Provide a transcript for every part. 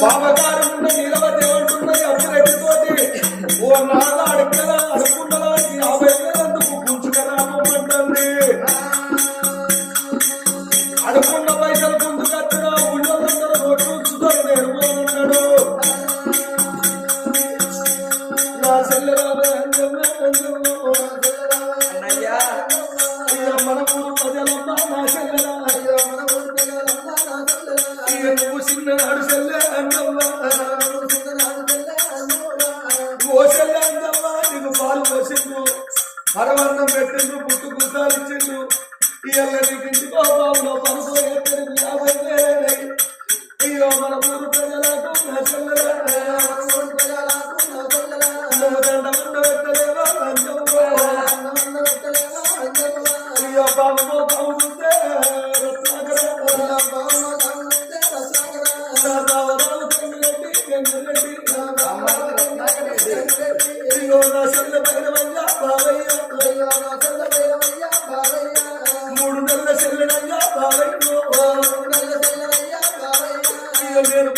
సామకారం ఉన్న నిరవ దేవుడు ఉన్నది అభివృద్ధితోటి. ఓ నాలా అరవన్నం పెట్టిండ్రు పుట్టు కుసాలు ఇచ్చిండ్రు. ఇవాళ నీకు ఇంటి పాపంలో పరుసలు ఎత్తడి యాభై అయ్యో మన ఊరు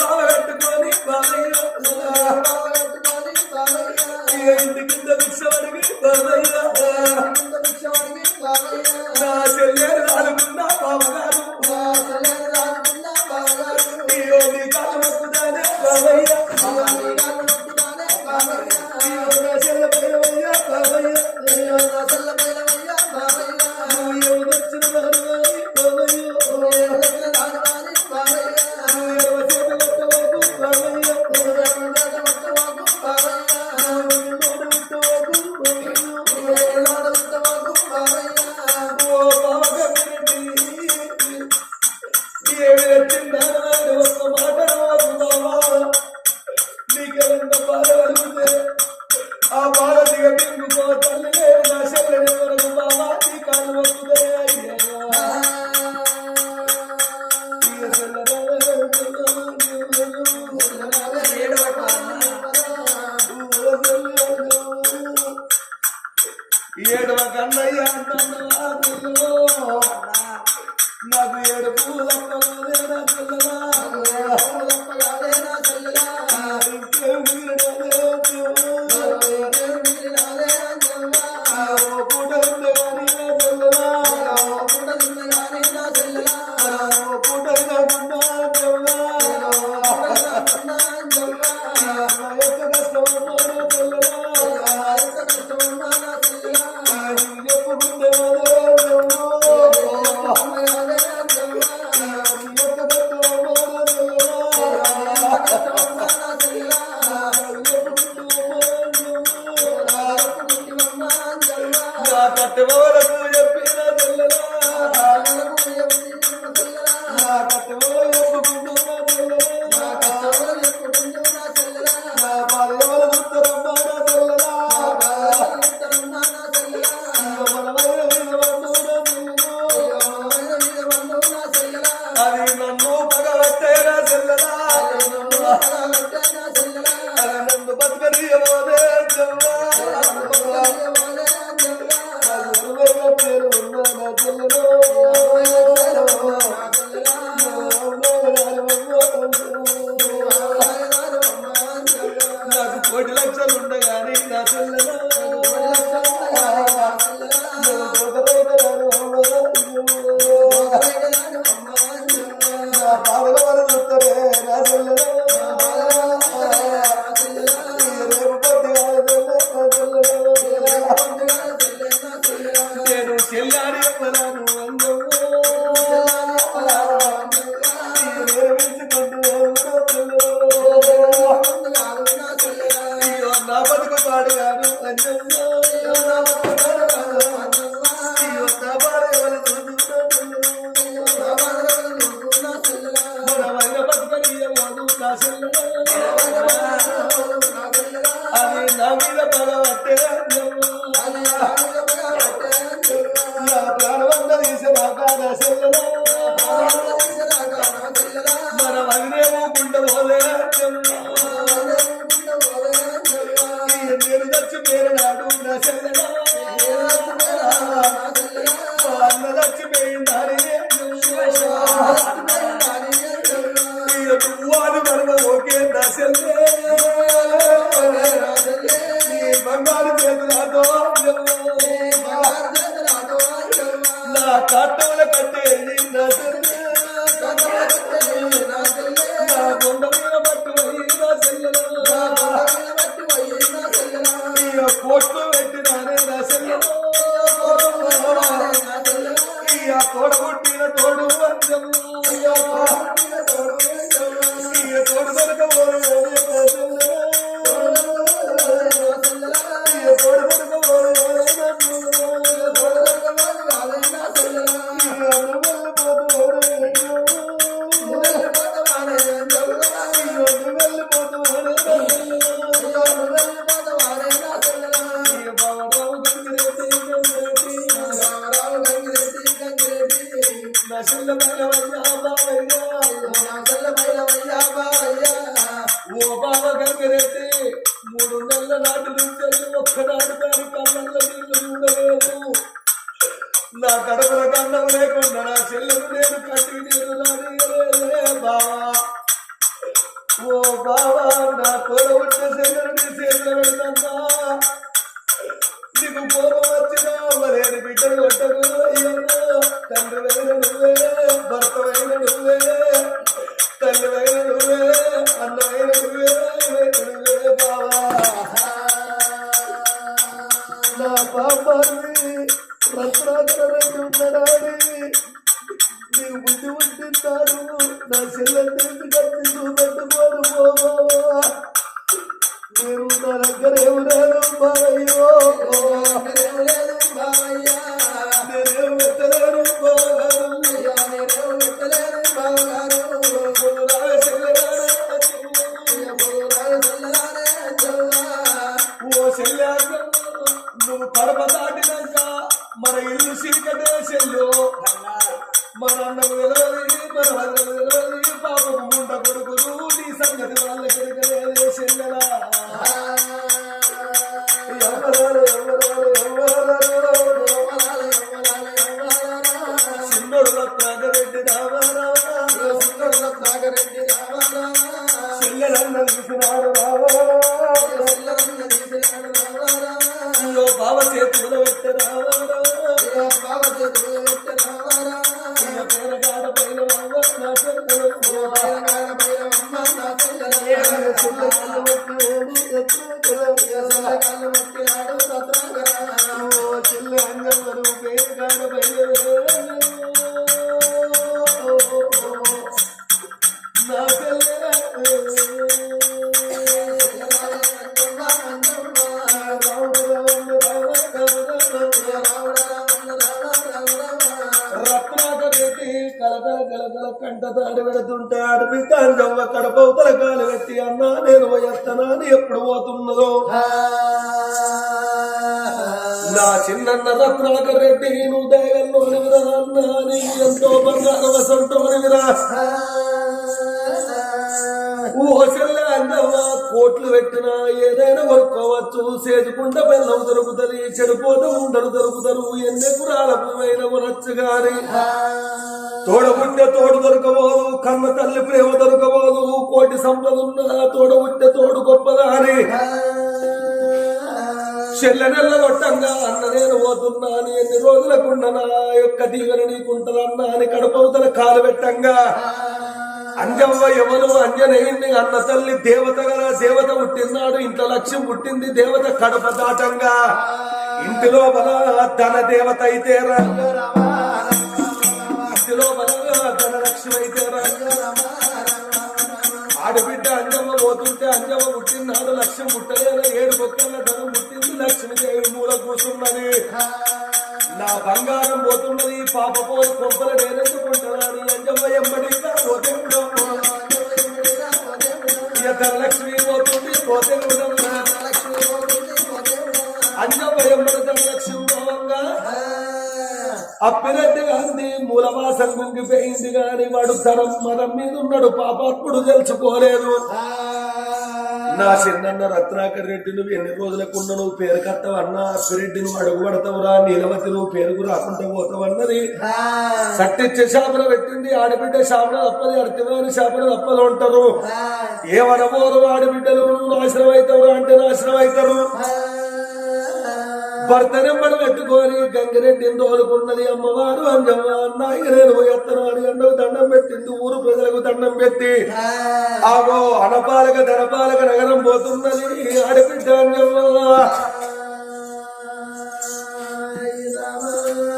బాబా పెట్టుకొని బాబయ్య బాబా ఏడవ కన్నయ్య నాకు ఏడు పూలతో செல்லுமா ఓ బాబా గంగరెడ్డి మూడు నెలల నాటి నుంచి ఒక్కనాడు దాని కళ్ళల్లో చూడలేదు నా కడుపుల కన్నం లేకుండా నా చెల్లెలు నేను కట్టి నీరు నాడియలేదే బావా ఓ బావా నా తోడ ఉంటే చెల్లెలు నీ చేతిలో నీకు కోపం వచ్చినా మరేని బిడ్డలు కొట్టకు అయ్యో. తండ్రి వైన కడప దాటినాక మన ఇల్లు చీకటే చెల్లు మన తెలియదు మన కలకల కలకల కంట తాడి పెడుతుంటే కాంజవ్వ కడపవతల కాలు పెట్టి అన్నా నేను పోయేస్తానా అని ఎప్పుడు పోతున్నదో? నా చిన్నన్న రత్నాకర్ రెడ్డి నువ్వు దయగల్లోని విరా అన్నా నీకు ఎంతో బంగారు వసంతోని విరా అందవ్వ కోట్లు పెట్టినా ఏదైనా కొనుక్కోవచ్చు. సేదుకుంట బెల్లం దొరుకుతుంది చెడిపోతే ఉండలు దొరుకుతారు. ఎన్ని కురాల పువ్వైన కొనొచ్చు గాని. తోడబుట్టే తోడు దొరకబోదు కన్న తల్లి ప్రేమ దొరకబోదు కోటి సంపదున్నా తోడబుట్టే తోడు గొప్పదా అని చెల్ల నెల్ల కొట్టంగా అన్న నేను పోతున్నాను ఎన్ని రోజులకుండా నా యొక్క దీవెన నీకుంటదన్నా అని కడపవుతల కాలు పెట్టంగా. అంజవ్వ ఎవరు? అంజనయ్యింది అన్న తల్లి దేవత గల దేవత పుట్టినాడు ఇంట్లో లక్ష్యం పుట్టింది దేవత కడప దాటంగా. ఇంటిలో బల ధన దేవత అయితే రా. ఇంటిలో బల అయితే ఆడబిడ్డ అంజమ్మ పోతుంటే అంజమ్మ పుట్టినాడు లక్ష్యం పుట్టలేదు ఏడు పొక్కల ధనం పుట్టింది లక్ష్మీదేవి మూల కూర్చున్నది. నా బంగారం పోతున్నది పాప పోయి కొంపల నేనెత్తుకుంటున్నాను అంజమ్మ ఎంబడిగా పోతే ధనలక్ష్మి పోతుంది పోతే అంజమ్మ ఎంబడి ధనలక్ష్మి అప్పిరెడ్డి గాంధీ మూలవాసం కుంగిపోయింది గాని వాడు ధనం మనం మీద ఉన్నాడు. పాపాత్ముడు తెలుసుకోలేదు నా చిన్న రత్నాకర్ రెడ్డి నువ్వు ఎన్ని రోజులకుండా నువ్వు పేరు కట్టవన్నా అప్పిరెడ్డి నువ్వు అడుగు పడతావురా నీలవతి నువ్వు పేరుకు రాకుండా పోతావన్నది సట్టిచ్చే శాపన పెట్టింది ఆడబిడ్డ శాపన తప్పది అర్థమైన శాపన తప్పదు ఉంటారు ఏమనబోరు ఆడబిడ్డలు నువ్వు నాశనం అవుతావు అంటే నాశనం అవుతారు భర్త నెంబర్ పెట్టుకొని గంగిరెడ్డిని తోలుకున్నది అమ్మవారు? అంజమ్మ అన్నాయి నేను ఎత్తను అని ఎండకు దండం పెట్టింది ఊరు ప్రజలకు దండం పెట్టి. ఆగో అనపాలక ధనపాలక నగరం పోతున్నది ఆడబిడ్డ అంజమ్మ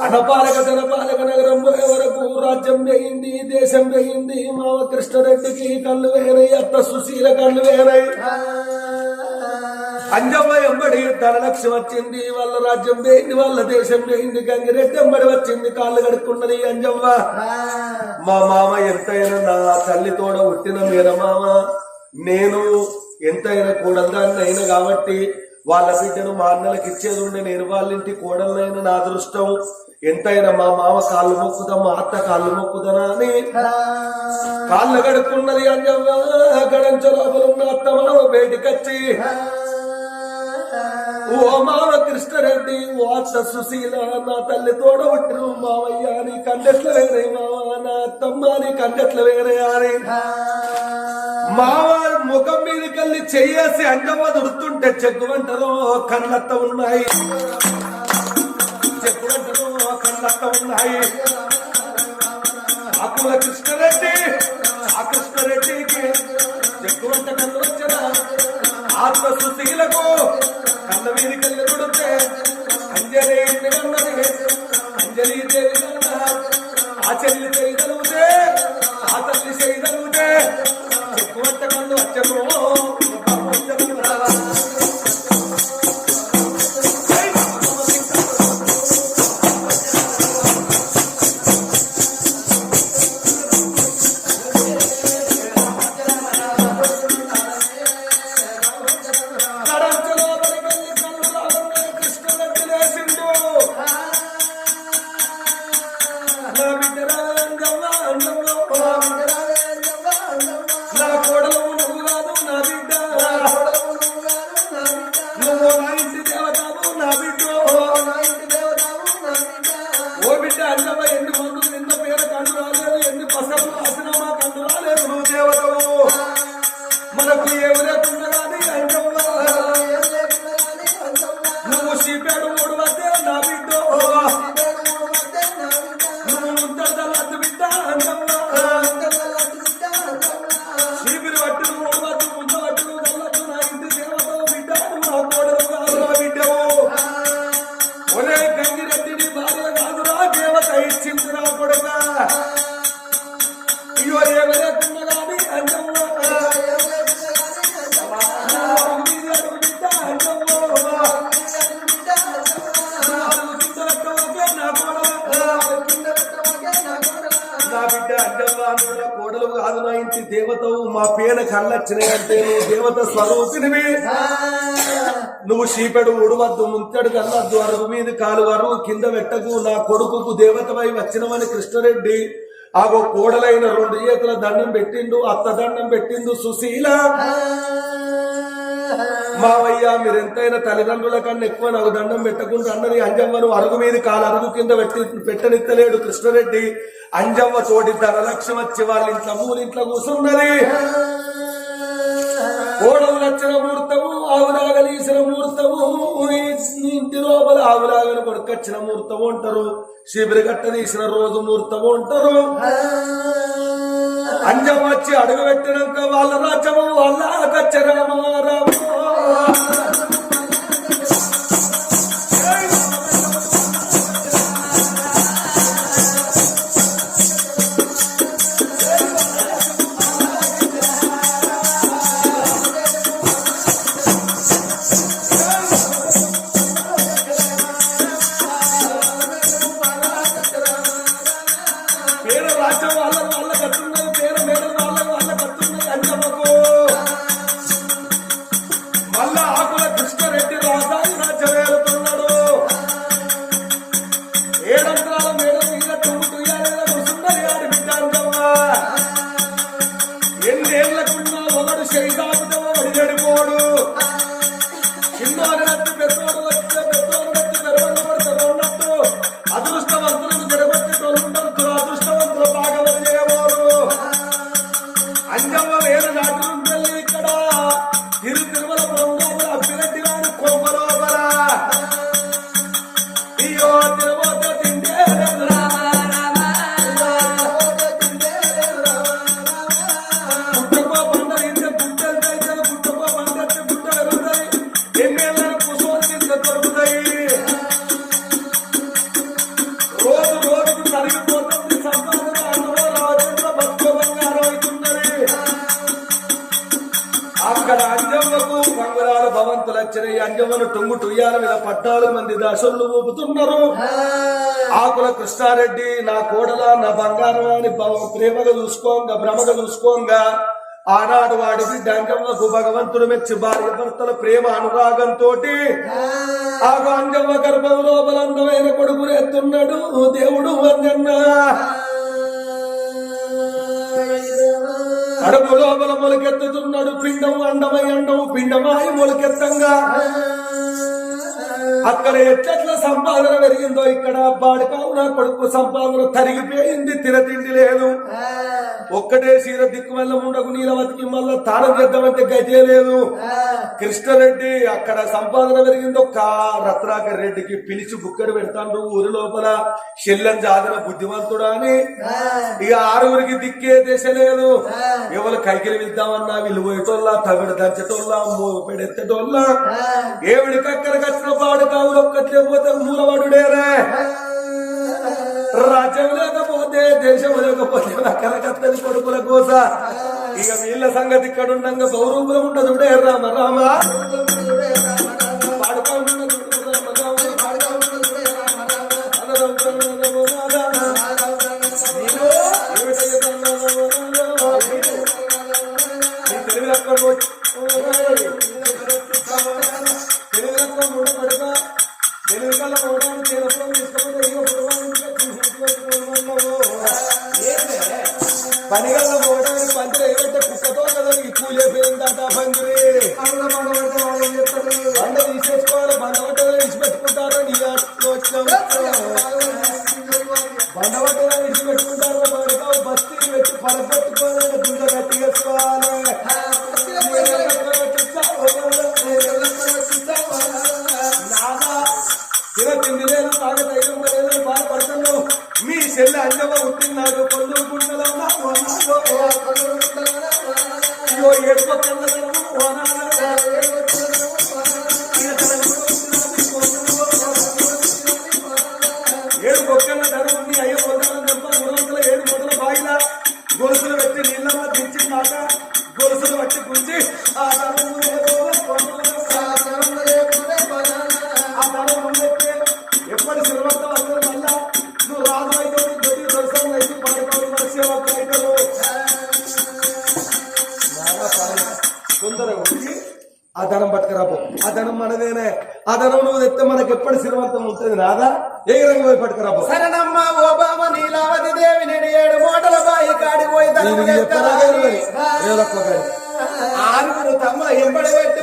అనపాలక ధనపాలక నగరం పోయే వరకు రాజ్యం వేయింది దేశం వేయింది మావ కృష్ణరెడ్డికి కళ్ళు వేయనై అత్త సుశీల కళ్ళు వేయనై. అంజమ్మ ఎంబడి ధనలక్ష్యం వచ్చింది. వాళ్ళ రాజ్యం వేయింది వాళ్ళ దేశం వేయింది గంగిరెడ్డి ఎంబడి వచ్చింది. కాళ్ళు కడుక్కున్నది అంజమ్మ. మా మామ ఎంతైనా నా తల్లి తోడ పుట్టిన మేనమామ. నేను ఎంతైనా కూడదాన్ని అయినా కాబట్టి వాళ్ళ బిడ్డను మా అన్నలకు ఇచ్చేది ఉండే నేను వాళ్ళ ఇంటి కోడలైన నా అదృష్టం. ఎంతైనా మా మామ కాళ్ళు మొక్కుదా మా అత్త కాళ్ళు మొక్కుదనా అని. కాళ్ళు కడుక్కున్నది అంజమ్మ. గడంచ లోపల ఉన్న అత్త మామ బయటికొచ్చి ఓ మావ కృష్ణరెడ్డి ఓ సుశీల నా తల్లి తోడ మావయ్య నీ కండెట్ల వేరే మావ నా అత్తమ్మ నీ కండెట్ల వేరే అని మావ ముఖం మీదకెళ్ళి చెయ్యేసి అంజమ్మ దుడుతుంటే చెగ్గుమంటారు కన్నత్త ఉన్నాయి. చెక్కువంటలో కన్నత్త ఉన్నాయి. ఆకుల కృష్ణరెడ్డి ఆ కృష్ణరెడ్డికి చెక్కువంట కళ్ళు వచ్చిన? ఆత్మ సుశీలకు కళ్ళ మీద కళ్ళు అంజలి అంజలి దేవి కన్నా ఆ పేన నువ్వు దేవత స్వరూపినివి. నువ్వు చీపెడు ఉడవద్దు ముంతడు కన్నద్దు అరుగు మీద కాలు అరువు కింద పెట్టకు నా కొడుకుకు దేవతమై వచ్చినవని కృష్ణరెడ్డి. ఆగో కోడలైన రెండు చేతుల దండం పెట్టిండు అత్త దండం పెట్టిండు సుశీల. మావయ్య మీరు ఎంతైనా తల్లిదండ్రుల కన్నా ఎక్కువ నాకు దండం పెట్టకుండా అన్నది అంజమ్మను అరుగు మీద కాలు అరుగు కింద పెట్టి పెట్టనిత్తలేడు కృష్ణరెడ్డి. అంజమ్మ చోటి ధనలక్ష్యం వచ్చి వాళ్ళ ఇంట్లో మూలింట్లో కూర్చున్నది ఓడలు నచ్చిన ముహూర్తము ఆవులాగలీసిన ముహూర్తము ఇంటి లోపల ఆవులాగని కొడుకొచ్చిన ముహూర్తము అంటారు. శిబిరి కట్ట తీసిన రోజు ముహూర్తము అంటారు. అంజం వచ్చి అడుగు పెట్టినాక వాళ్ళ రాజ్యము వాళ్ళ కచ్చరామారాము పేరు దాసులు ఊపుతున్నారు. ఆకుల కృష్ణారెడ్డి నా కోడల నా బంగారం అని భవ- ప్రేమగా చూసుకోంగా భ్రమగా చూసుకోంగా ఆనాడు వాడి బిడ్డ అంజమ్మకు భగవంతుడు మెచ్చి భార్య భర్తల ప్రేమ అనురాగంతో ఆ. అంజమ్మ గర్భం లోపల అందమైన కొడుకును ఎత్తున్నాడు. దేవుడు వందన్నా అడుగు లోపల మొలకెత్తుతున్నాడు. పిండం అండమై అండము పిండమాయి మొలకెత్తంగా. అక్కడ ఎట్లెట్ల సంపాదన పెరిగిందో ఇక్కడ బాడి కావున కొడుకు సంపాదన తరిగిపోయింది తిరతిండి లేదు. ఒక్కటే సీర దిక్కు వల్ల ఉండకు నీలవతికి మళ్ళా తాళం చేద్దామంటే గతే లేదు. కృష్ణారెడ్డి అక్కడ సంపాదన పెరిగింది ఒక్క రత్నాకర్ రెడ్డికి పిలిచి బుక్కడు పెడతాడు ఊరి లోపల. శల్యం జాదిన బుద్ధిమంతుడు అని. ఇక ఆరుగురికి దిక్కే దశ లేదు. ఎవరు కైకిలి వెళ్దామన్నా వీళ్ళు పోయేటోళ్ళ తవిడ దంచటోళ్ళ పెడెత్తటోళ్ళ ఏవిడి కక్కర కచ్చిన పాడు కావులు ఒక్కట్లే పోతే మూలవాడుడేరే రాజ్యం లేకపోతే దేశం లేకపోతే కలకత్తని కొడుకుల కోస. ఇక వీళ్ళ సంగతి ఇక్కడ ఉండగా గౌరవం ఉండదు రామ రామ. బండ పట్టలో విడిచిపెట్టుకుంటారో పడతావు బస్తీ పెట్టి పడగొట్టుకోవాలి గొలుసులు పట్టి గుంచి ఆ ధరం పట్టుకురాపో ఆ ధనం మనదేనే. ఆ ధనం నువ్వు తెస్తే మనకి ఎప్పటి శ్రీమంతం ఉంటుంది రాదా ఏ రంగు వైపు పట్టుకురాపో? సరేనమ్మ ఓ దేవి ఆరుగురు పెట్టి